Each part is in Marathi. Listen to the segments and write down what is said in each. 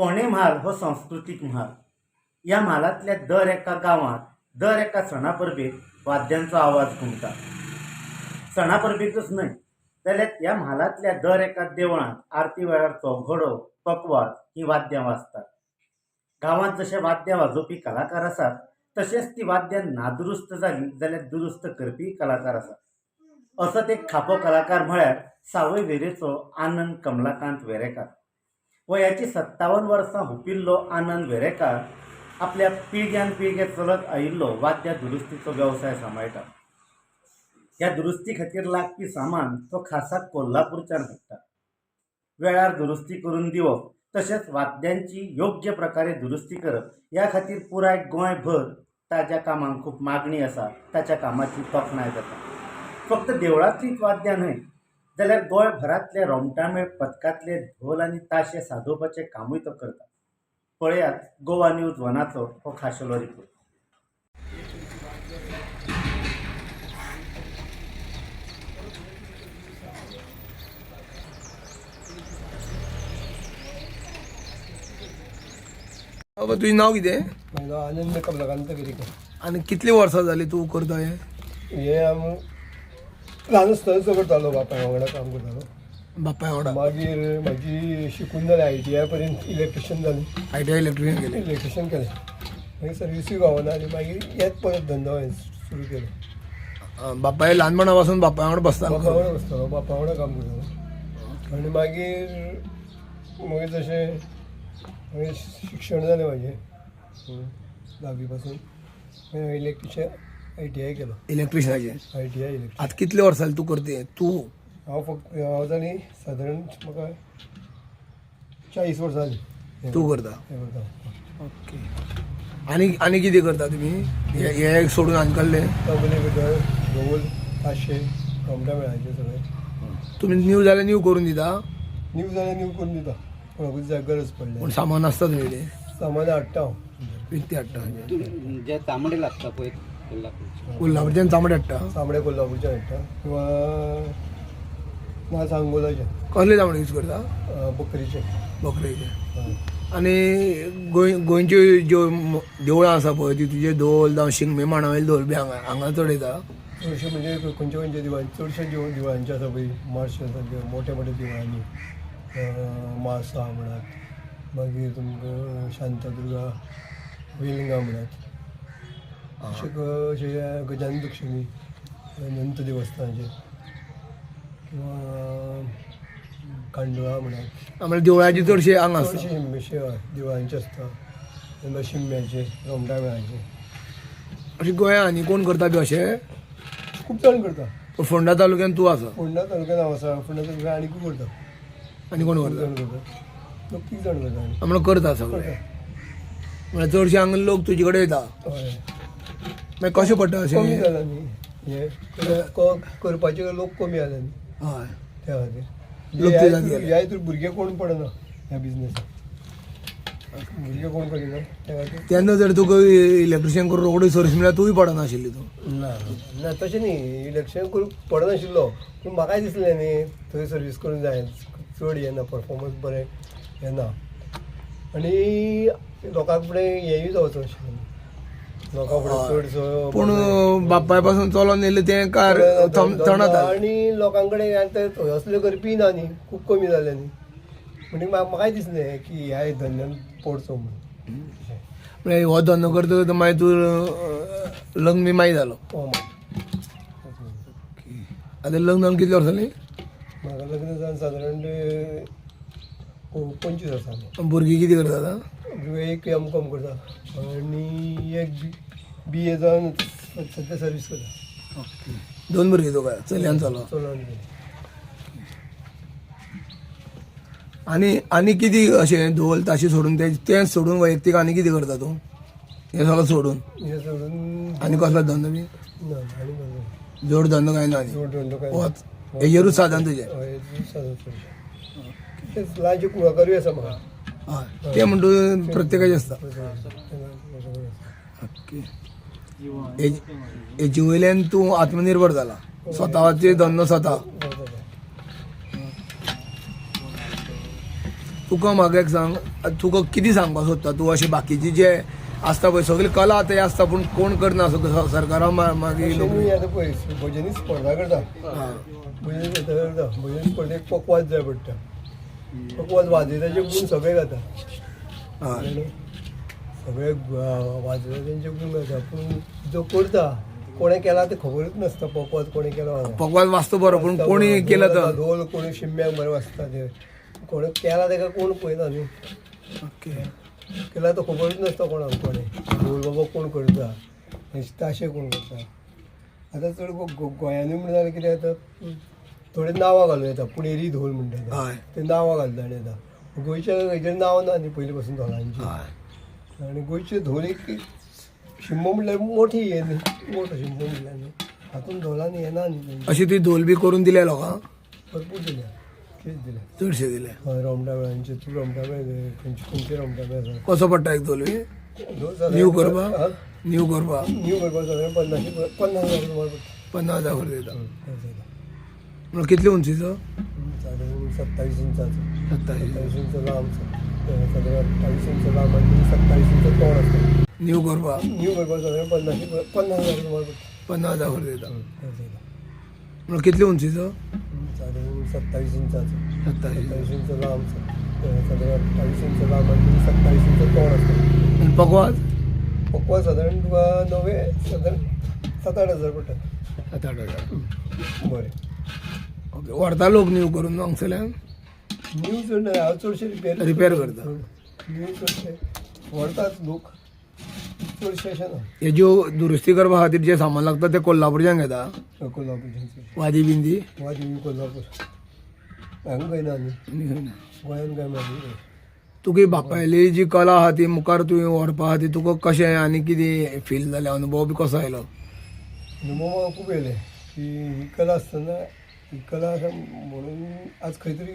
सोने म्हाल हो सांस्कृतिक म्हाल. या महालातल्या दर एका गावात दर एका सणा वाद्यांचा वाद्यांचो आवाज घुमता सणा परबेकच न्हय जाल्यार ह्या म्हालांतल्या दर एका देवळांत आरती वेळार चौघडो पकवाज ही वाद्यां वाजतात. गांवांत जशे वाद्यां वाजोवपी कलाकार आसात तशेंच ती वाद्यां नादुरुस्त जाली जाल्यार दुरुस्त करपी कलाकार आसात असोच एक खापो कलाकार म्हळ्यार सावय वेरेचो आनंद कमलाकांत वेरेकार. वयाची सत्तावन वर्सां हुपिल्लो आनंद वेरेकार आपल्या पिळग्यान पिळगे चलत आयिल्लो वाद्य दुरुस्तीचो वेवसाय सांबाळटा ह्या दुरुस्ती खातीर लागपी सामान तो खासा कोल्हापूरच्यान हाडटा वेळार दुरुस्ती करून दिवप तशेंच वाद्यांची योग्य प्रकारे दुरुस्ती करप ह्या खातीर पुराय गोंयभर ताच्या कामांक खूब मागणी आसा ताच्या कामाची तोखणाय जाता. फक्त देवळांतलींच वाद्यां न्हय जाल्यार गोंयभरांतले रोमटामेळ पथकांतले ढोल आनी ताशे साजोवपाचें कामूय तो करता पळयात गोवा न्यूज वनाचो हो खाशेलो रिपोर्ट. बाबा तुझें नाव कितें म्हाजें नांव आनंद कमलाकांत गिरीकर आनी कितली वर्सां जालीं तूं करता हें हे आम ल्हान आसतनाचो करतालो बापाय वांगडा काम करतालो बापाय वांगडा मागीर म्हाजी शिकून जालें आय टी आय पर्यंत इलेक्ट्रिशियन जालें आय टी आय इलेक्ट्रिशियन केलें. इलेक्ट्रिशियन केलें. मागीर सर्विसूय गावना आनी मागीर हेच परत धंदो हांवें सुरू केलो. बापाय ल्हानपणा पासून बापाय वांगडा बसता बापा वांगडा बसतालो बापा वांगडा काम करतालो आनी मागीर मागीर जशें मागीर शिक्षण जालें म्हाजें धावी पासून मागीर हांवें इलेक्ट्रिशियन. आय टी आय केलो. इलेक्ट्रिशियनाचें आय टी आय इलेक्ट्रिशन आतां कितले वर्सां जालीं तूं करता? हें तूं? हांव फक्त हांव जाली सादारण म्हाका चाळीस वर्सां जालीं तूं करता? हें करता ओके. आनी आनी कितें करता तुमी हे हे सोडून आनी कसलें तबले भितर ढोल ताशे कमटा मेळाचे सगळें. तुमी न्यू जाल्यार न्यू करून दिता? न्यू जाल्यार न्यू करून दिता. कोणाकूच जाय गरज पडली. पूण सामान आसता तुमचें सामान हाडटा हांव विकती हाडटा जे तांबडे लागता पळय कोल्हापूरच्यान चामडे हाडटा तांबडे कोल्हापूरच्यान हाडटा किंवा ना सांगोलाचे कसले चामडे यूज करता? बकरीचे. बकरेचे. आनी गोंय गोंयच्यो ज्यो देवळां आसा पळय ती तुजे धोल जावं शिगमे मांडावयले धोल बी हांगा हांगा चड येता. चडशे म्हणजे खंयचे खंयचे दिवाळी चडशे दिव दिवाळांचे आसा पळय मार्च आसा जे मोठ्या मोठ्या दिवाळांनी. मासा म्हणत मागीर तुमकां शांतादुर्गा वेलिंगा म्हणत. अशे ग- अशे गजानन दक्षिणी अनंत देवस्थानाचे किंवा कांडोळा म्हणत आमच्या देवळाची चडशे हांगा आसता चडशे हय दिवाळांचे आसता शिगम्याचे रोमटा मेळाचे अशें गोंयांत आनी कोण करता बी अशें खूब जाण करता पूण फोंडा तालुक्यान तूं आसा फोंडा तालुक्यात हांव आसा फोंडा तालुक्यात आनीकूय करता आनी कोण खूब करता जाण करता लोक तीग जाण करता आनी आमकां करता सगळें म्हळ्यार चडशे हांगा लोक तुजे कडेन येता हय. मागीर कशें पडटा कमी अशें जाला न्ही हे क- करपाचे लोक कमी जाला न्ही हय. त्या खातीर लोक ह्या गेले. हितूर भुरगे कोण पडना ह्या बिझनेसाक भुरगे कोण करिना त्या खातीर तेन्ना जर तुका इलेक्ट्रिशियन करून रोखडी सर्वीस म्हळ्यार तूंय पडनाशिल्ली तूं ना ना तशें न्ही. इलेक्शन करूंक पडनाशिल्लो पूण म्हाकाय दिसलें न्ही थंय सर्वीस करूंक जाय चड येना परफॉर्मन्स बरें येना आनी लोकां फुडें हेंय जावचो आशिल्लो लोकां फुडें चडसो पूण बापायपासून चलोन येयलें तें कार चणत आनी लोकां कडेन आतां थंय असले करपी ना न्ही खूब कमी जाले न्ही म्हणजे म्हाका म्हाकाय दिसलें की ह्या धंद्यान पडचो म्हणून हो धंदो करता मागीर तूं लग्न बी मागीर जालो हो आतां लग्न जावन कितले वर्सां जालीं म्हाका लग्न जावन सादारण पंचवीस वर्सां भुरगीं कितें करता आतां? एक एम कॉम करता. आनी एक बी ए जावन सद्या सर्वीस करता. दोन भुरगीं तुका चलयान चलो चलोन आनी आनी कितें अशें धोल ताशें सोडून तें तें सोडून वैयक्तीक आनी कितें करता तूं? हें सगळें सोडून. हे सोडून आनी कसलो धंदो बी ना आनी कसलो? जोड धंदो काय ना आनी जोड धंदो काय हेजेरूच साधन तुजें हय. तेच ल्हानशें कुळाकरूय आसा म्हाका तें म्हणटा प्रत्येकाचें ओके. हेज- वयल्यान तूं आत्मनिर्भर जाला स्वताचे धंदो स्वता. तुका म्हाका एक सांग तुका कितें सांगपाक सोदता तूं अशें बाकीचे जे आसता पळय सगळी कला ते आसता पूण कोण करना मा- मागीर आतां पळय भजनी स्पर्धा करता. भजनी स्पर्धा करता. भजनी स्पर्धेक पकवाज जाय पडटा. पकवाज वाजयताचे गुण सगळे जाता हय? सगळे वाजयताचे गुण जाता पूण जो करता कोणें केला ते खबरूच नासता. पकवाज कोणें केलो. पकवाज वाचतो बरो पूण कोणी केलं तर? ढोल कोणी शिम्म्याक बरें वाजता ते. कोणी केला ताका कोण पळयना न्ही. ओके. केला तो खबरूच नासता कोणाक कोणें. ढोल बाबा कोण करता? ताशे कोण करता? आतां चड गोंयांनी म्हणून जाल्यार कितें जाता थोडे नांवां घालूं येता पुणेरी धोल म्हणटा हय. ते नांवां घालता आनी येता गोंयच्या हेजेर नांव ना न्ही पयलीं पासून धोलांची आनी गोंयचे धोल एक शिम्मो म्हणल्यार मोठी हे न्ही मोठो शिम्मो म्हणल्यार न्ही हातून धोलांनी येना न्ही. तेंची. अशी ती धोल बी करून दिल्या लोकांक भरपूर दिल्या. कितें दिल्या. चडशे दिले हय रोमटामेळांचे तूं रोमटामेळ खंयचे खंयचे रोमटामेळ आसा कसो पडटा एक धोल न्यू करपा हा? न्यू करपा न्यू करपाक साधारण पन्नाशी पन्नास हजार पन्नास हजार दिता साधारण म्हणून कितले उंचीचो सत्तावीस इंचाचो. सत्तावीस. सत्तावीस इंच लांब साधारण अठ्ठावीस इंच लांब सत्तावीस इंच तोंड आसता न्यू करपा न्यू साधारण पन्नाशी पन्नास हजार रुपया पन्नास हजार साधारण सत्तावीस इंचाचो. सत्तावीस. सत्तावीस इंच लांब साधारण अठ्ठावीस इंच लांब सत्तावीस इंच तोंड आसता आणि पकवाज? पकवाज साधारण नवे साधारण सात आठ हजार पडटा सात आठ हजार. बरें. ओके व्हरता लोक न्यू करून हांगसरल्यान न्यू चड ना हांव चडशे रिपेर रिपेर करता. न्यू चडशे व्हरतात लोक. चडशे अशें ना हेज्यो दुरुस्ती करपा खातीर जे सामान लागता ते कोल्हापूरच्यान घेता कोल्हापूरच्यान चडशे वादी बिंदी. वा ती कोल्हापूर. हांगा ना. गोंयान काय मागीर तुगे बापायली जी कला आहा ती मुखार तुवें व्हरपा खातीर तुका कशें आनी कितें फील जालें अनुभव बी कसो आयलो? अनुभव खूब येयले. की ही कला आसतना ही कला म्हणून आज खंय तरी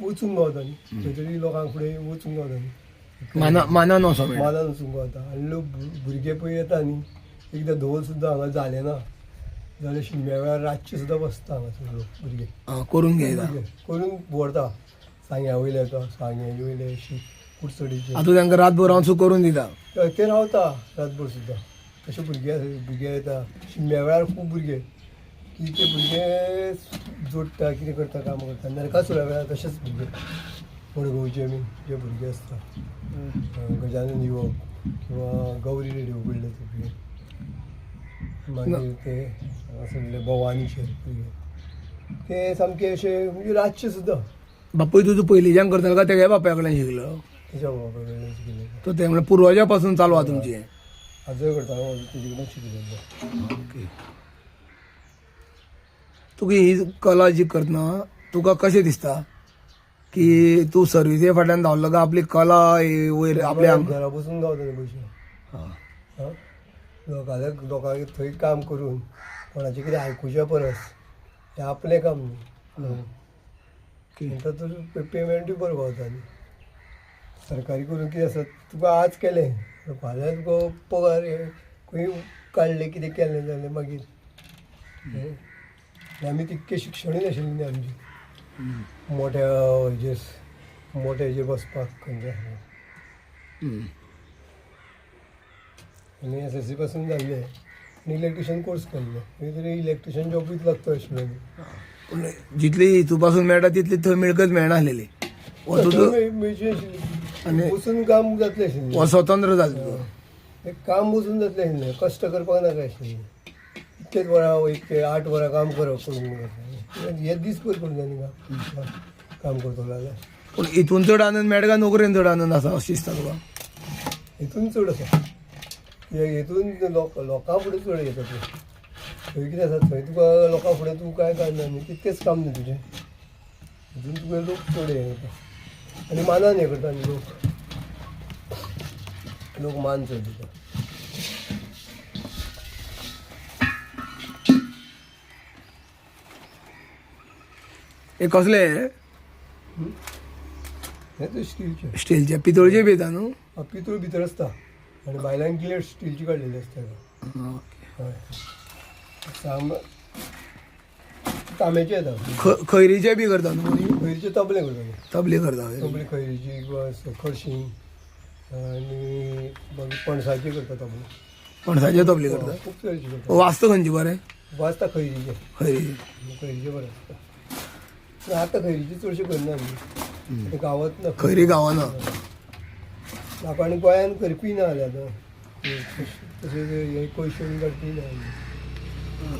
वचूंक गावता न्ही खंय तरी लोकांक फुडें वचूंक गावता न्ही माना मानान वचो मेळटा मानान वचूंक गावता. आनी लोक भु- भुरगे पळय येता न्ही एकदां धोल सुद्दां हांगा जालें ना. जाल्यार शिगम्या वेळार रातचे सुद्दां बसता हांगासर लोक भुरगे आं, करून घेयता करून व्हरता सांग्या वयले येता सांग्या वयले शी कुडचडीचे आतां तांकां रातभर वचून करून दिता ते रावता रातभर सुद्दां तशे भुरगे आसा भुरगे येता. शिगम्या वेळार खूब भुरगे की ते भुरगे जोडटा कितें करता काम करता. नरकासुरा वेळार तशेंच भुरगे मडगांवचे बीन जे भुरगे आसता गजानन युवक किंवा गौरी रेडी उगडले ते भुरगे मागीर ते हांगासरले भवानीचे भुरगे ते सामके अशे म्हणजे रातचे सुद्दां बापूय तुजो पयलींच्यान करतालो काय तेगे बापाय कडल्यान शिकलो? तेच्या बाबा कडल्यान शिकले तो ते म्हणल्यार पुर्वजा पासून चालू आहा तुमची. आजय करता तेजे कडेन शिकलेलो. ओके. तुका ही कला जी करतना तुका कशें दिसता? की तूं सर्विसे फाटल्यान धांवलो काय आपली कला वयर आपल्या घरा बसून गावता ते पयशे? लोकांले लोकांक थंय काम करून कोणाचें कितें आयकुच्या परस हें आपलें काम न्ही. म्हणटा तर पेमेंटूय बरो गावता न्ही. सरकारी करून कितें आसा तुका आज केलें. फाल्यां तुका पगार खंय काडलें कितें केलें जाल्यार मागीर. हें. आनी आमी तितके शिक्षणूय नाशिल्लीं आमची. मोठ्या हेजेर मोठ्या हेजेर बसपाक हम्म. आनी एस एस सी पासून जाल्ले आनी इलेक्ट्रिशन कोर्स केल्ले खंय तरी इलेक्ट्रिशन जॉबूच लागता आशिल्लो पूण जितली हितू पासून मेळटा तितली थंय मिळकत तुजो मेळची आशिल्ली आनी- बसून काम जातलें आशिल्लें स्वतंत्र जालो तूं. एक काम बसून जातलें आशिल्लें कश्ट करपाक नाका आशिल्लें इतकेच वरां एक ते आठ वरां काम करप करून हे दीसभर करून जाय न्ही काम काम करतलो जाल्यार पूण हितून चड आनंद काय नोकरेन चड आनंद आसा अशें दिसता तुका हितून चड आसा हितून लोक लोकां फुडें चड येता तूं. थंय कितें आसा थंय तुका लोकां फुडें तूं कांय काडना न्ही तितकेंच काम न्ही तुजें हितून तुका लोक चड हे करता आनी मानान हें करता न्ही लोक. लोक मान चड दिता हे कसले? हें स्टीलचें. स्टीलचे. पितळचे बी येता न्हू पितूळ भितर आसता आनी भायल्यान गिलेट स्टीलची काडलेली आसता. हय साम तांब्याचे येता ख- खैरीचे बी करता न्हू? खंयचे तबले करता तबली करता तबले खंयची किंवा खडशी आणि मागीर पणसाची करता तबले. पणसाचे तबली करता खूब तरेची करता वाजता खंयची बरें वाजता खंयरीचे खैरी खंयरीचे बरें आसता आतां खंयरीची चडशी करना गांवांत ना खैरी गांवाना? आनी गोंयान करपी ना जाल्यार आतां. तशें हे पयशे करपी ना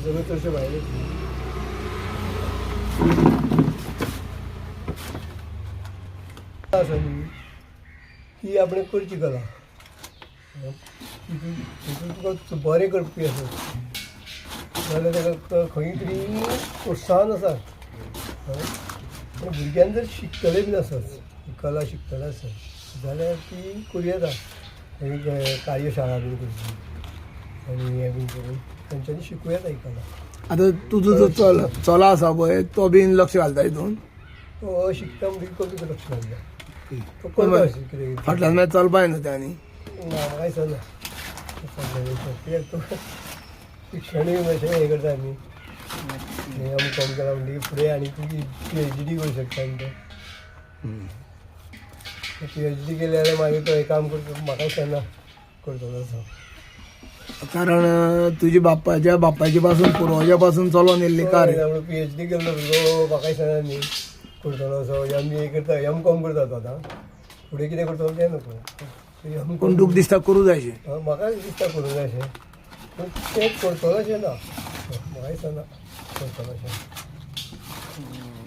सगळें तशें भायलेच आसा न्ही ती आपणे करची कला. तितून तितून तुका बरें करपी आसा जाल्यार ताका खंय तरी प्रोत्साहन आसा? पूण भुरग्यान जर शिकतले बीन आसत ही कला शिकतले आसत जाल्यार ती करूं येता आनी कार्यशाळा बीन करची आनी हें बीन करून तेंच्यांनी शिकूं येता ही कला. आतां तुजो जो चल चला आसा पळय तो बीन लक्ष घालता हितून तो शिकता म्हणजे कमी लक्ष घालता. तो फाटल्यान मागीर चलपाक येना तें आनी ना म्हाका दिसना कित्याक तो शिक्षणूय मातशें हें करता आमी आमी कमी केला म्हणटकीर फुडें आनी तुजी पी एच डी करूं शकता तो पी एच डी केली जाल्यार मागीर तो हें काम करता म्हाका दिसना करतलो असो. कारण तुजी बापाच्या बापाची पासून पुर्वजा पासून चलोन येल्ली कार्य पी एच डी केल्लो भुरगो म्हाका दिसना न्ही करतलो असो एम ए करता एम कॉम करता तो आतां फुडें कितें करतलो तें नको एम पूण तुका दिसता करूं जाय अशें हय, म्हाका दिसता करूं जाय अशें पूण तें करतलो अशें ना म्हाका दिसना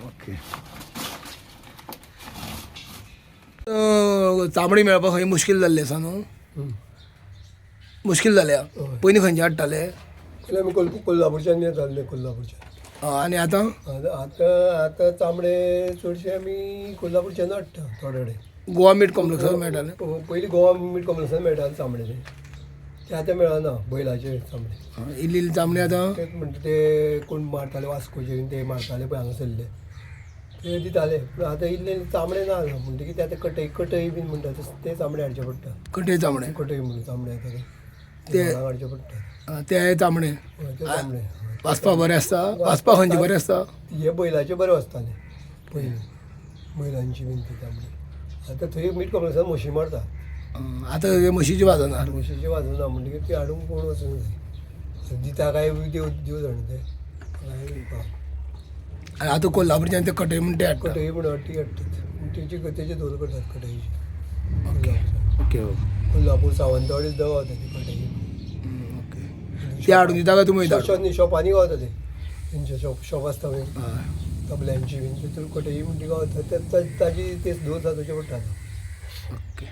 ओके. चामडी मेळपाक खंय मुश्कील जाल्लें आसा न्हू? हं. मुश्कील जाल्या. पयलीं खंयचे हाडटाले? पयलीं आमी कोल कोल्हापूरच्यान येताले कोल्हापूरच्यान. आनी आतां? आतां आतां तांबडे चडशे आमी कोल्हापूरच्यान हाडटा थोडे कडेन गोवा मीट कॉम्प्लेक्सार मेळटाले? पयलीं गोवा मीट कॉम्प्लेक्सान मेळटाले तांबडे ते ते आतां मेळना बैलाचे अं, इल्ली इल्ली चामडी आतां? तेच म्हणटा ते कोण मारताले वास्कोचे बीन ते मारताले पळय हांगासरले ते दिताले पूण आतां इल्ले इल्ले तांबडे ना म्हणटकीर ते आतां कटय कटय बीन म्हणटा तस- ते तांबडे हाडचे पडटा कटे चामडे? कटय म्हणून तांबडे येता ते ते- ते हाडचे पडटा अं, ते चामडे. हय, ते तांबडे हय. बरें आसता वाचपाक खंयचे बरें आसता हे बैलाचे बरे वचताले पयलीं बैलांची बीन ती तांबडी आतां थंय मीठ कॉम्प्लेक्सान म्हशी मारता आतां हे म्हशीची वाजना म्हशीची वाजना म्हणटकीर ती हाडूंक कोण वचूंक जाय दिता काय देव देव जाण ते. आनी आतां कोल्हापूरच्यान ते कटे म्हण ते हाडटा कटई म्हणून हट्टी हाडटात तेची तेचे धोल करतात कटईची. ओके. कोल्हापूर सावंतवाडीच गावता ती कटई ओके. ते हाडून दिता काय तुमी वयता शॉप शॉपांनी गावता ते तेंचे शॉप शॉप आसता हय तबल्यांची बीन तितून कटई म्हणटी गावता ताजी तेच धोल जाता तशें पडटा ओके.